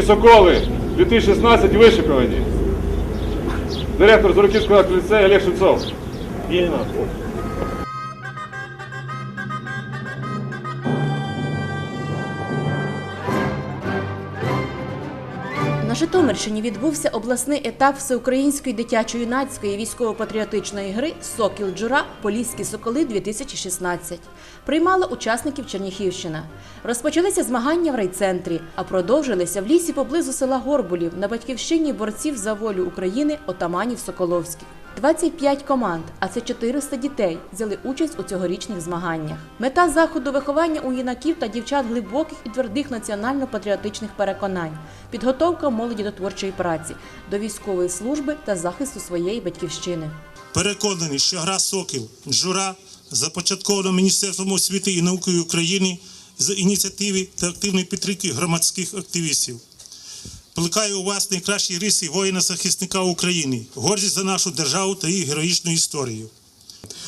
Поліські Соколи 2016 вишикувані. Директор Зороківського ліцею Олег Шевцов. Вільно. Житомирщині відбувся обласний етап всеукраїнської дитячо-юнацької військово-патріотичної гри Сокіл Джура Поліські Соколи 2016 Приймала учасників Черніхівщина. Розпочалися змагання в райцентрі, а продовжилися в лісі поблизу села Горбулів на батьківщині борців за волю України отаманів Соколовських. 25 команд, а це 400 дітей, взяли участь у цьогорічних змаганнях. Мета заходу виховання у юнаків та дівчат глибоких і твердих національно-патріотичних переконань, підготовка молоді до творчої праці, до військової служби та захисту своєї батьківщини. Переконаний, що гра Сокіл Джура започаткована Міністерством освіти і науки України з ініціативи та активної підтримки громадських активістів. Плекає у вас найкращі риси воїна-захисника України, гордість за нашу державу та її героїчну історію.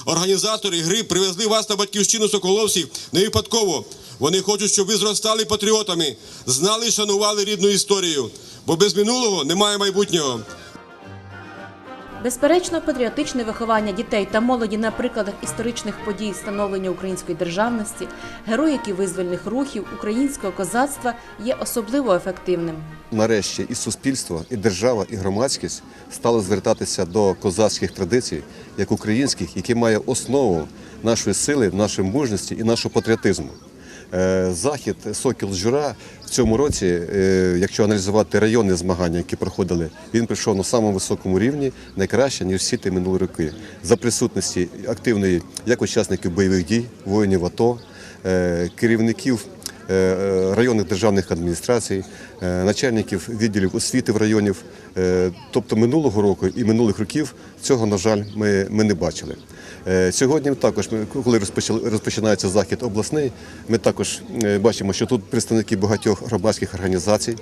Організатори гри привезли вас на батьківщину Соколовців не випадково. Вони хочуть, щоб ви зростали патріотами, знали і шанували рідну історію. Бо без минулого немає майбутнього. Безперечно, патріотичне виховання дітей та молоді на прикладах історичних подій становлення української державності, героїки визвольних рухів, українського козацтва є особливо ефективним. нарешті і суспільство, і держава, і громадськість стали звертатися до козацьких традицій, як українських, які має основу нашої сили, нашої мужності і нашого патріотизму. Е, Захід Сокіл Жура в цьому році, е, якщо аналізувати районні змагання, які проходили, він прийшов на самому високому рівні, найкраще ніж всі ті минулі роки, за присутності активної як учасників бойових дій, воїнів АТО, е, керівників районних державних адміністрацій, начальників відділів освіти в районів. Тобто минулого року і минулих років цього, на жаль, ми не бачили. Е, Сьогодні також, коли розпочинається захід обласний, ми також е, бачимо, що тут представники багатьох громадських організацій,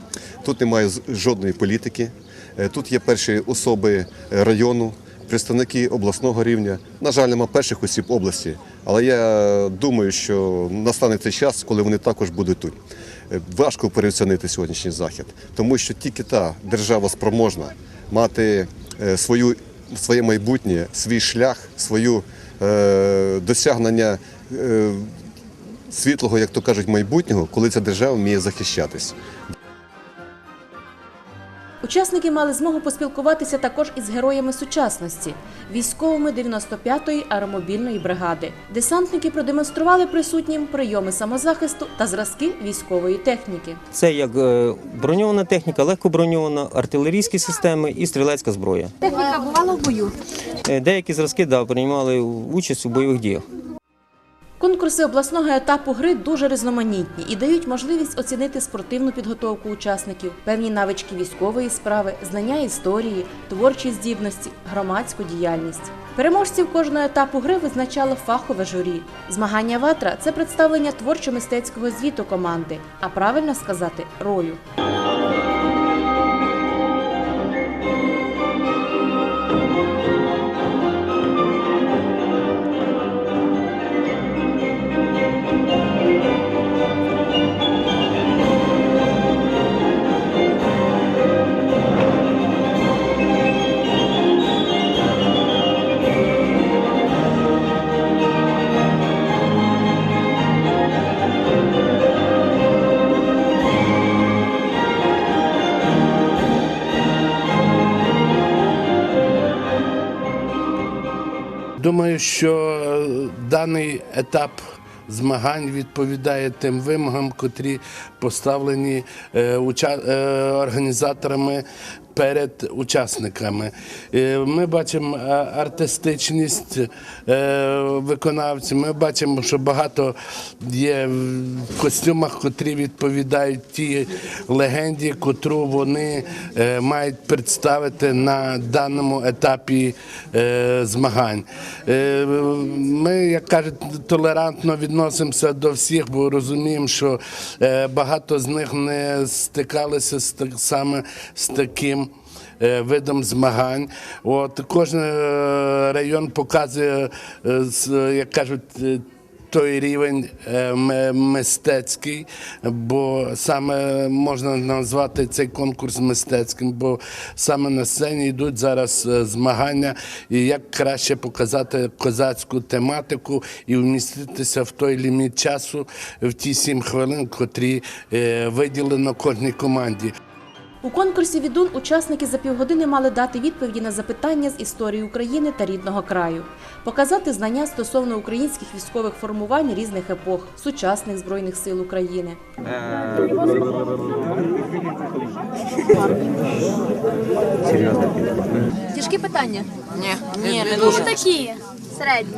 тут немає жодної політики, е, тут є перші особи району, представники обласного рівня. На жаль, нема перших осіб області, але я думаю, що настане цей час, коли вони також будуть тут. Важко переоцінити сьогоднішній захід, тому що тільки та держава спроможна мати свою, своє майбутнє, свій шлях, свою е, досягнення е, світлого, як то кажуть, майбутнього, коли ця держава вміє захищатись. Учасники мали змогу поспілкуватися також із героями сучасності, військовими 95-ї аеромобільної бригади. Десантники продемонстрували присутнім прийоми самозахисту та зразки військової техніки. Це як е, броньована техніка, легкоброньована, артилерійські системи і стрілецька зброя. Техніка бувала в бою. Е, Деякі зразки да, приймали участь у бойових діях. Конкурси обласного етапу гри дуже різноманітні і дають можливість оцінити спортивну підготовку учасників, певні навички військової справи, знання історії, творчі здібності, громадську діяльність. Переможців кожного етапу гри визначало фахове журі. Змагання ватра це представлення творчо-мистецького звіту команди, а правильно сказати ролю. Що е, даний етап змагань відповідає тим вимогам, котрі поставлені е, е, організаторами перед учасниками. Е, Ми бачимо е, артистичність е, виконавців. Ми бачимо, що багато є в костюмах, котрі відповідають тій легенді, котру вони мають представити на даному етапі змагань. Ми, як кажуть, толерантно відносимося до всіх, бо розуміємо, що багато з них не стикалися саме з таким видом змагань. От кожен е, район показує, е, як кажуть. е, той рівень е, мистецький, бо саме можна назвати цей конкурс мистецьким, бо саме на сцені йдуть зараз е, змагання, і як краще показати козацьку тематику і вміститися в той ліміт часу в ті сім хвилин, котрі е, виділено кожній команді. У конкурсі «Відун» учасники за півгодини мали дати відповіді на запитання з історії України та рідного краю, показати знання стосовно українських військових формувань різних епох, сучасних збройних сил України. Тяжкі питання? Ні, ні, не дуже. такі, середні.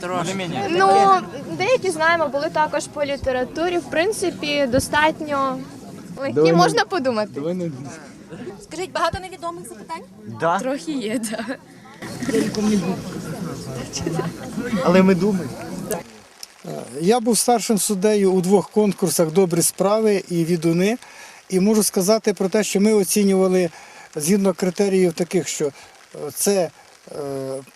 Трошки. Ну, деякі знаємо, були також по літературі. В принципі, достатньо легкі, можна подумати. Скажіть, багато невідомих запитань? Трохи є, так. Але ми думаємо. Я був старшим суддею у двох конкурсах Добрі справи і відуни. І можу сказати про те, що ми оцінювали згідно критеріїв таких, що е, це е,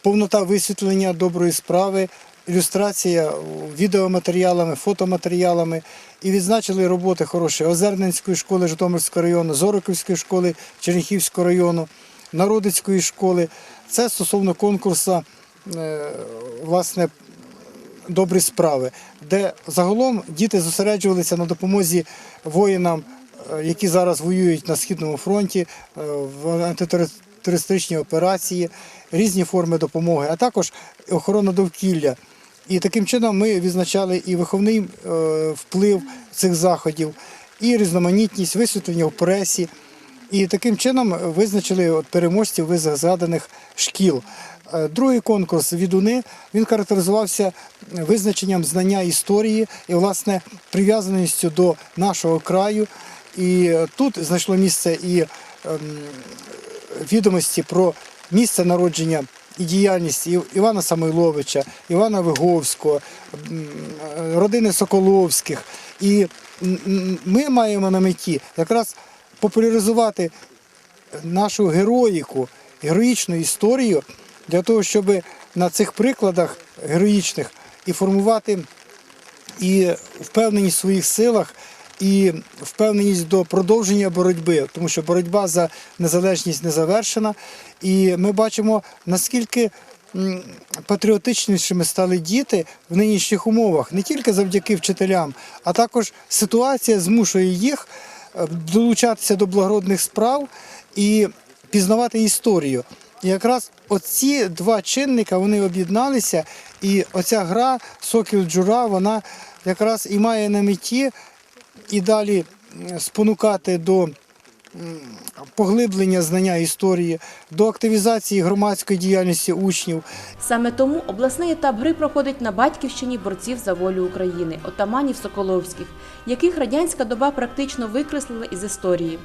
повнота висвітлення доброї справи, ілюстрація відеоматеріалами, фотоматеріалами. І відзначили роботи хороші Озерненської школи Житомирського району, Зороківської школи Черніхівського району, Народицької школи. Це стосовно конкурсу, е, власне, добрі справи, де загалом діти зосереджувалися на допомозі воїнам, е, які зараз воюють на східному фронті, е, в антитерористичній операції, різні форми допомоги, а також охорона довкілля. І таким чином ми відзначали і виховний е, вплив цих заходів, і різноманітність висвітлення в пресі. І таким чином визначили переможців згаданих шкіл. Е, Другий конкурс відуни він характеризувався визначенням знання історії і, власне, прив'язаністю до нашого краю. І е, тут знайшло місце і ем, відомості про місце народження і діяльність Івана Самойловича, Івана Виговського, е, родини Соколовських. І ми маємо на меті якраз популяризувати нашу героїку, героїчну історію для того, щоб на цих прикладах героїчних і формувати і впевненість в своїх силах, і впевненість до продовження боротьби, тому що боротьба за незалежність не завершена. І ми бачимо, наскільки патріотичнішими стали діти в нинішніх умовах, не тільки завдяки вчителям, а також ситуація змушує їх е, долучатися до благородних справ і пізнавати історію. І якраз оці два чинника вони об'єдналися, і оця гра Сокіл Джура, вона якраз і має на меті і далі спонукати до поглиблення знання історії, до активізації громадської діяльності учнів, Саме тому обласний етап гри проходить на батьківщині борців за волю України, отаманів Соколовських, яких радянська доба практично викреслила із історії.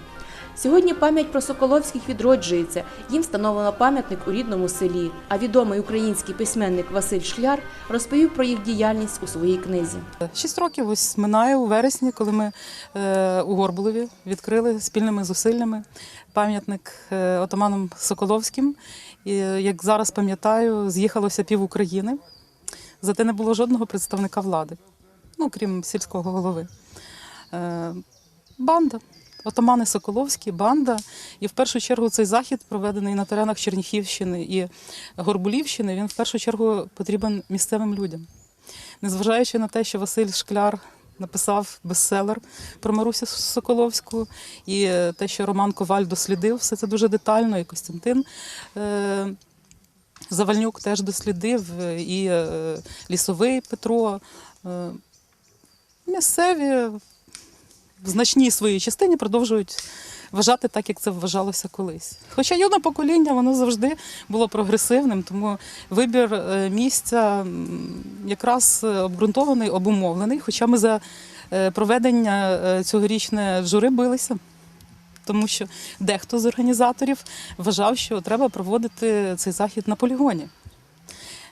Сьогодні пам'ять про Соколовських відроджується. Їм встановлено пам'ятник у рідному селі. А відомий український письменник Василь Шкляр розповів про їх діяльність у своїй книзі. Шість років ось минає у вересні, коли ми е, у Горбулові відкрили спільними зусиллями пам'ятник е, отаманам Соколовським. І е, як зараз пам'ятаю, з'їхалося пів України. Зате не було жодного представника влади, ну крім сільського голови. Банда. Отамани Соколовські, банда. І в першу чергу цей захід, проведений на теренах Черніхівщини і Горбулівщини, він в першу чергу потрібен місцевим людям. Незважаючи на те, що Василь Шкляр написав бестселер про Марусю Соколовську, і е, те, що Роман Коваль дослідив, все це дуже детально, і Костянтин е, Завальнюк теж дослідив, е, і лісовий Петро. Місцеві в значній своїй частині продовжують вважати так, як це вважалося колись. Хоча юне покоління воно завжди було прогресивним, тому вибір е, місця якраз е, обґрунтований, обумовлений. Хоча ми за е, проведення цьогорічне жури билися. Тому що дехто з організаторів вважав, що треба проводити цей захід на полігоні.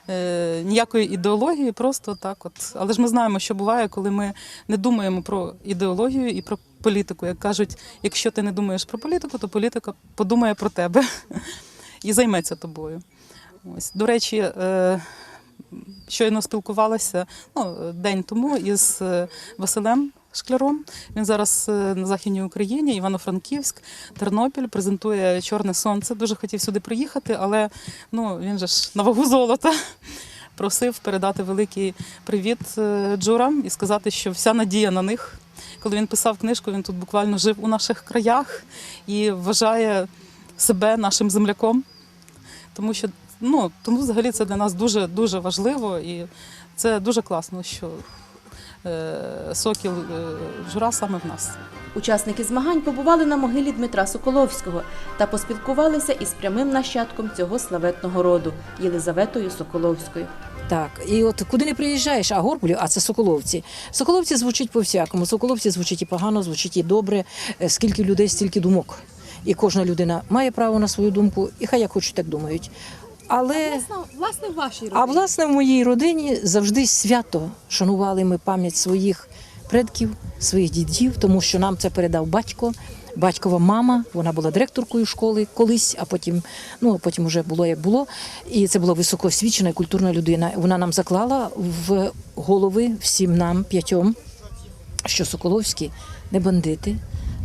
Е, ніякої ідеології, просто так. От. Але ж ми знаємо, що буває, коли ми не думаємо про ідеологію і про політику. Як кажуть, якщо ти не думаєш про політику, то політика подумає про тебе і займеться тобою. Ось, до речі, е, щойно спілкувалася ну, день тому із е, Василем Шкляром. Він зараз е, на Західній Україні, Івано-Франківськ, Тернопіль презентує Чорне сонце. Дуже хотів сюди приїхати, але ну, він же ж на вагу золота. Просив передати великий привіт е, джурам і сказати, що вся надія на них. Коли він писав книжку, він тут буквально жив у наших краях і вважає себе нашим земляком. Тому що ну, тому взагалі це для нас дуже дуже важливо і це дуже класно, що сокіл е, жура саме в нас. Учасники змагань побували на могилі Дмитра Соколовського та поспілкувалися із прямим нащадком цього славетного роду Єлизаветою Соколовською. Так, і от куди не приїжджаєш, а Горбулів, а це Соколовці. Соколовці звучить по всякому. Соколовці звучить і погано, звучить і добре. Е, Скільки людей, стільки думок. І кожна людина має право на свою думку, і хай як хочуть, так думають. Але Власне, в вашій а власне в моїй родині завжди свято шанували ми пам'ять своїх предків, своїх дідів, тому що нам це передав батько. Батькова мама, вона була директоркою школи колись, а потім, ну а потім вже було як було. І це була високоосвічена і культурна людина. Вона нам заклала в голови всім нам п'ятьом, що Соколовські не бандити.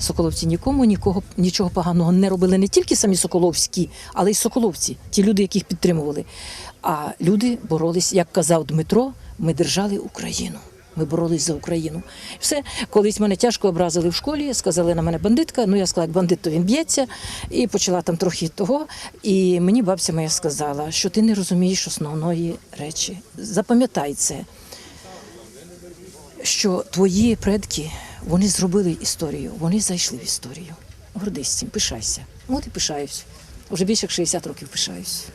Соколовці нікому нікого нічого поганого не робили не тільки самі Соколовські, але й Соколовці, ті люди, яких підтримували. А люди боролись, як казав Дмитро, ми держали Україну. Ми боролись за Україну. Все, колись мене тяжко образили в школі, сказали на мене бандитка. Ну я сказала, як бандит, то він б'ється, і почала там трохи того. І мені бабця моя сказала, що ти не розумієш основної речі. Запам'ятай це що твої предки вони зробили історію, вони зайшли в історію. Гордись цим, пишайся. От і пишаюсь. Уже більше як 60 років пишаюсь.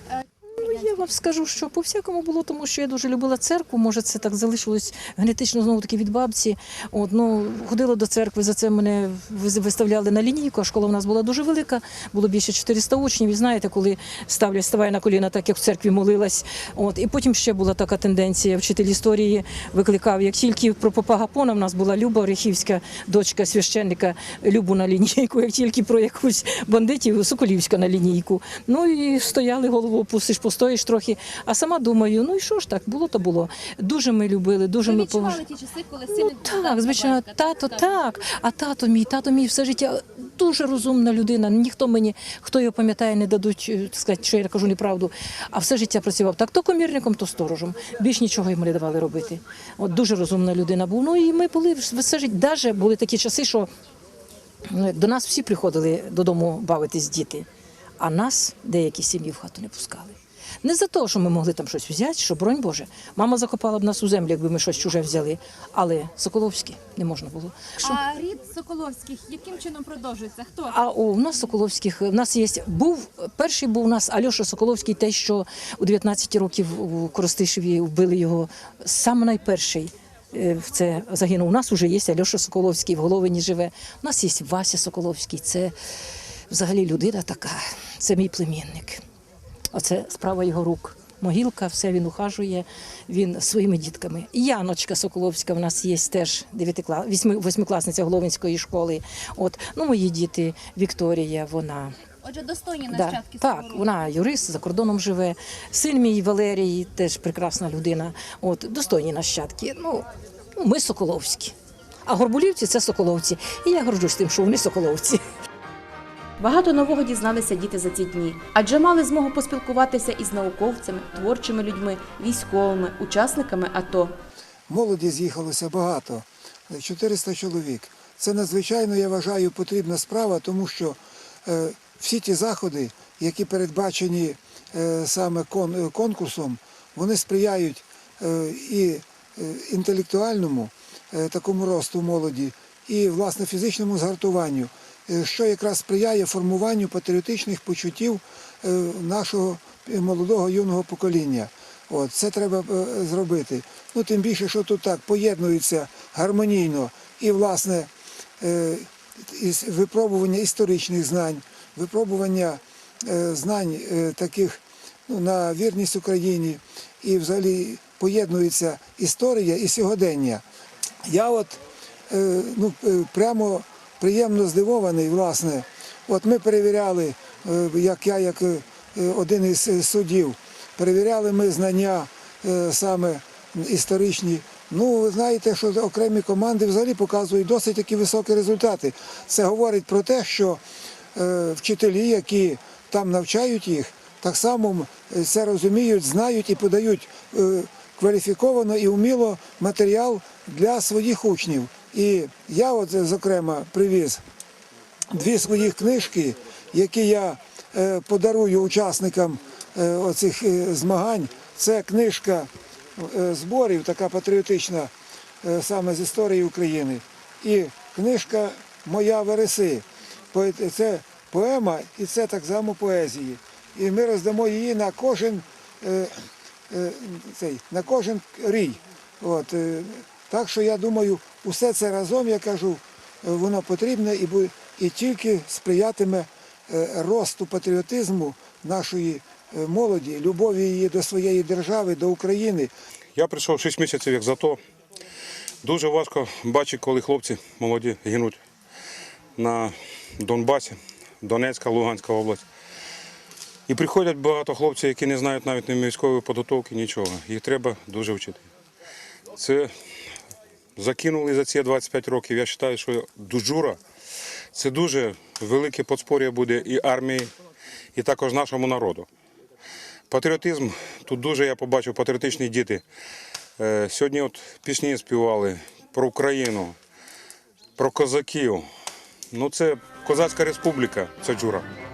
Вам скажу, що по всякому було, тому що я дуже любила церкву. Може, це так залишилось генетично знову таки від бабці. От, ну, ходила до церкви, за це мене виставляли на лінійку, а школа в нас була дуже велика, було більше 400 учнів. І знаєте, коли ставлять, ставай на коліна, так як в церкві молилась. От, і потім ще була така тенденція. Вчитель історії викликав, як тільки про попа Гапона в нас була Люба Орехівська, дочка священника Любу на лінійку, як тільки про якусь бандитів, Соколівська на лінійку. Ну і стояли, голову опустиш, постоїш трохи. А сама думаю, ну і що ж так, було то було. Дуже ми любили, дуже ми поважали. ті часи, коли Ну, так, звичайно, тато, так. А тато мій, тато мій все життя дуже розумна людина. Ніхто мені, хто його пам'ятає, не дадуть е, сказати, що я кажу неправду. А все життя працював так, то комірником, то сторожем. Більш нічого йому не давали робити. От дуже розумна людина був. Ну і ми були все життя. Даже були такі часи, що ну, до нас всі приходили додому бавитись діти, а нас деякі сім'ї в хату не пускали. Не за те, що ми могли там щось взяти, що бронь Боже, мама закопала б нас у землю, якби ми щось чуже взяли. Але Соколовські не можна було. Що? А рід Соколовських яким чином продовжується? Хто? А у нас Соколовських в нас є був перший був у нас Альоша Соколовський, те, що у 19 років у Коростишеві вбили його сам найперший. е, в Це загинув. У нас вже є Альоша Соколовський, в Головині живе. У нас є Вася Соколовський. Це взагалі людина така. Це мій племінник. Оце справа його рук. Могилка, все він ухажує, він своїми дітками. Яночка Соколовська в нас є теж восьмикласниця Головинської школи. От ну мої діти, Вікторія, вона Отже, достойні да, нащадки так, вона юрист за кордоном живе. Син мій Валерій, теж прекрасна людина. От достойні нащадки. Ну, ми Соколовські. А горбулівці це Соколовці. І я горджусь тим, що вони Соколовці. Багато нового дізналися діти за ці дні, адже мали змогу поспілкуватися із науковцями, творчими людьми, військовими, учасниками АТО. Молоді з'їхалося багато, 400 чоловік. Це надзвичайно, я вважаю, потрібна справа, тому що е, всі ті заходи, які передбачені е, саме кон, конкурсом, вони сприяють е, і інтелектуальному такому росту молоді, і власне фізичному згартуванню, що якраз сприяє формуванню патріотичних почуттів е, нашого е, молодого юного покоління. От, це треба е, зробити. Ну, тим більше, що тут так поєднується гармонійно і, власне, е, випробування історичних знань, випробування е, знань е, таких ну, на вірність Україні і взагалі поєднується історія і сьогодення. Я от е, ну, е, прямо приємно здивований, власне. От ми перевіряли, е, як я, як е, один із суддів, перевіряли ми знання е, саме історичні. Ну, ви знаєте, що окремі команди взагалі показують досить такі високі результати. Це говорить про те, що вчителі, які там навчають їх, так само це розуміють, знають і подають кваліфіковано і вміло матеріал для своїх учнів. І я, от, зокрема, привіз дві свої книжки, які я е, подарую учасникам е, оцих е, змагань. Це книжка зборів, така патріотична, саме з історії України. І книжка Моя вереси. Це поема і це так само поезії. І ми роздамо її на кожен, на кожен рій. От, так що я думаю, усе це разом, я кажу, е, воно потрібне і, і тільки сприятиме е, росту патріотизму нашої е, молоді, любові її до своєї держави, до України. Я прийшов 6 місяців як зато. Дуже важко бачити, коли хлопці молоді гинуть на Донбасі, Донецька, Луганська область. І приходять багато хлопців, які не знають навіть ні військової підготовки, нічого. Їх треба дуже вчити. Це закинули за ці 25 років. Я вважаю, що дужура це дуже велике подспор'я буде і армії, і також нашому народу. Патріотизм, тут дуже я побачив патріотичні діти. Е, Сьогодні от пісні співали про Україну, про козаків. Ну це Козацька республіка, це Джура.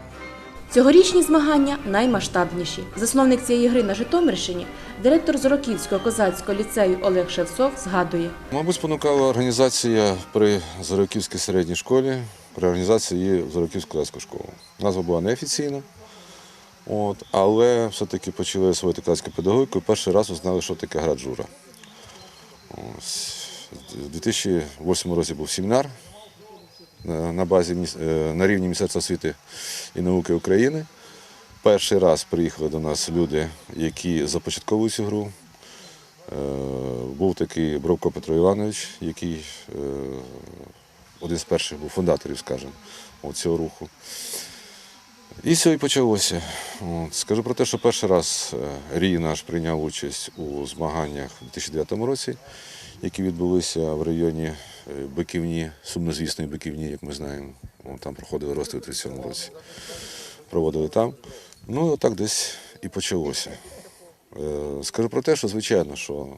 Цьогорічні змагання наймасштабніші. Засновник цієї гри на Житомирщині, директор Зороківського козацького ліцею Олег Шевцов згадує. Мабуть, спонукала організація при Зороківській середній школі, при організації її в Зороківську козацьку школу. Назва була неофіційна, от, але все-таки почали освоїти козацьку педагогіку і перший раз узнали, що таке гра джура. У 2008 році був семінар на на базі е, на рівні Міністерства освіти і науки України. Перший раз приїхали до нас люди, які започатковують цю гру. Е, Був такий Бровко Петро Іванович, який е, один з перших був фундаторів, скажімо, цього руху. І все і почалося. От. Скажу про те, що перший раз е, Рій наш прийняв участь у змаганнях у 2009 році, які відбулися в районі е, Биківні, сумнозвісної Биківні, як ми знаємо. Там проходили розстріл у 37 році. Проводили там. Ну і отак десь і почалося. Е, Скажу про те, що звичайно, що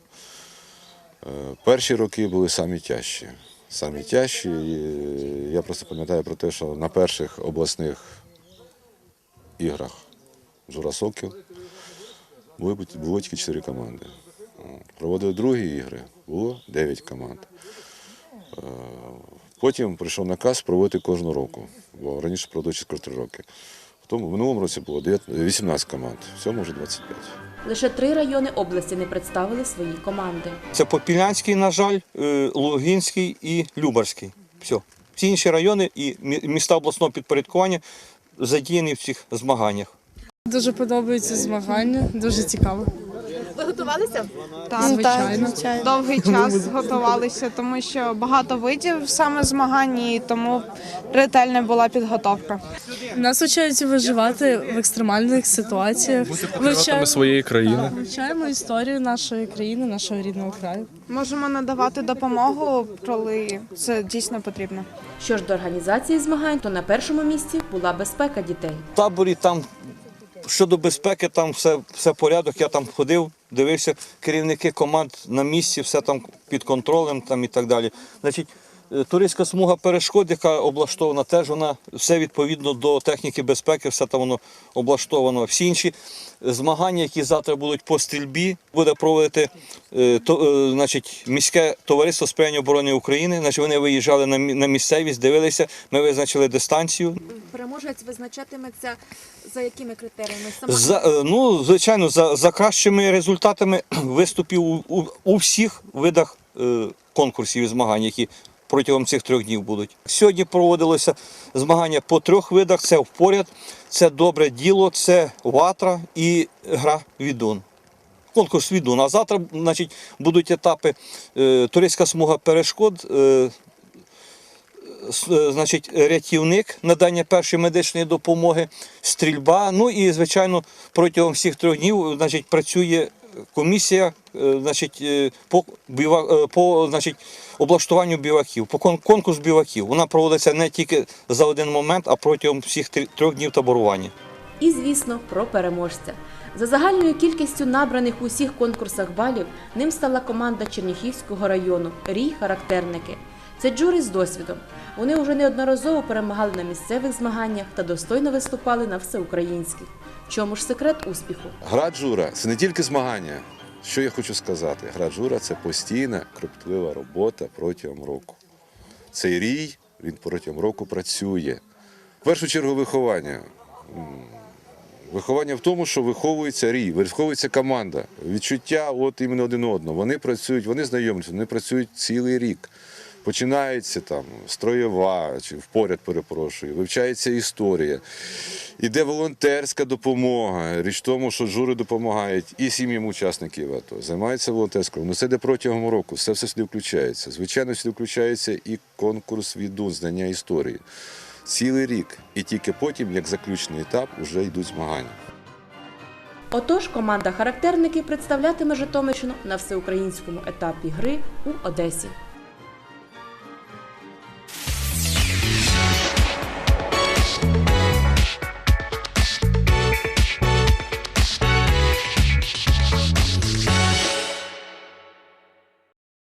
е, перші роки були самі тяжчі. Самі тяжчі. Я просто пам'ятаю про те, що на перших обласних іграх Жура Сокіл були, тільки чотири команди. Проводили другі ігри, було 9 команд. Е, Потім прийшов наказ проводити кожного року, бо раніше проводили через 3 роки. В тому в минулому році було 18 команд, в цьому вже 25. Лише три райони області не представили свої команди. Це Попілянський, на жаль, е, Лугінський і Любарський. Все. Всі інші райони і міста обласного підпорядкування задіяні в цих змаганнях. Дуже подобаються змагання, дуже цікаво. Ви готувалися? Так, звичайно. Довгий час готувалися, тому що багато видів саме змагань, і тому ретельна була підготовка. Нас вчають виживати в екстремальних ситуаціях. Вивчаємо, своєї країни. вивчаємо історію нашої країни, нашого рідного краю. Можемо надавати допомогу, коли це дійсно потрібно. Що ж до організації змагань, то на першому місці була безпека дітей. В таборі там щодо безпеки, там все, все порядок. Я там ходив, дивився, керівники команд на місці, все там під контролем там і так далі. Значить, туристська смуга перешкод, яка облаштована, теж вона все відповідно до техніки безпеки, все там воно облаштовано. Всі інші змагання, які завтра будуть по стрільбі, буде проводити е, то, е, значить, міське товариство сприяння оборони України. Значить, вони виїжджали на, мі- на місцевість, дивилися, ми визначили дистанцію. Переможець визначатиметься за якими критеріями? За, е, ну, звичайно, за, за кращими результатами виступів у, у, у всіх видах е, конкурсів і змагань, які протягом цих трьох днів будуть. Сьогодні проводилося змагання по трьох видах: це впоряд, це добре діло, це ватра і гра відун. Конкурс відун. А завтра, значить, будуть етапи е, туристська смуга перешкод. Е, е, значить, рятівник, надання першої медичної допомоги, стрільба. Ну і, звичайно, протягом всіх трьох днів значить, працює комісія е, значить, е, по, е, по значить, облаштуванню біваків, по конкурс біваків. Вона проводиться не тільки за один момент, а протягом всіх трьох днів таборування. І, звісно, про переможця. За загальною кількістю набраних у усіх конкурсах балів ним стала команда Черніхівського району Рій характерники. Це джури з досвідом. Вони вже неодноразово перемагали на місцевих змаганнях та достойно виступали на всеукраїнських. Чому ж секрет успіху? Гра джура це не тільки змагання. Що я хочу сказати? Гра джура це постійна, кропітлива робота протягом року. Цей рій він протягом року працює. В першу чергу виховання. Виховання в тому, що виховується рій, виховується команда. Відчуття от іменно один одного. Вони працюють, вони знайомляться, вони працюють цілий рік. Починається там строєва, чи впоряд перепрошую, вивчається історія. Іде волонтерська допомога. Річ тому, що жури допомагають і сім'ям учасників АТО. Займаються волонтерською. Ну це йде протягом року. Все все сюди включається. Звичайно, сюди включається і конкурс відун, знання історії. Цілий рік. І тільки потім, як заключний етап, вже йдуть змагання. Отож, команда характерників представлятиме Житомирщину на всеукраїнському етапі гри у Одесі.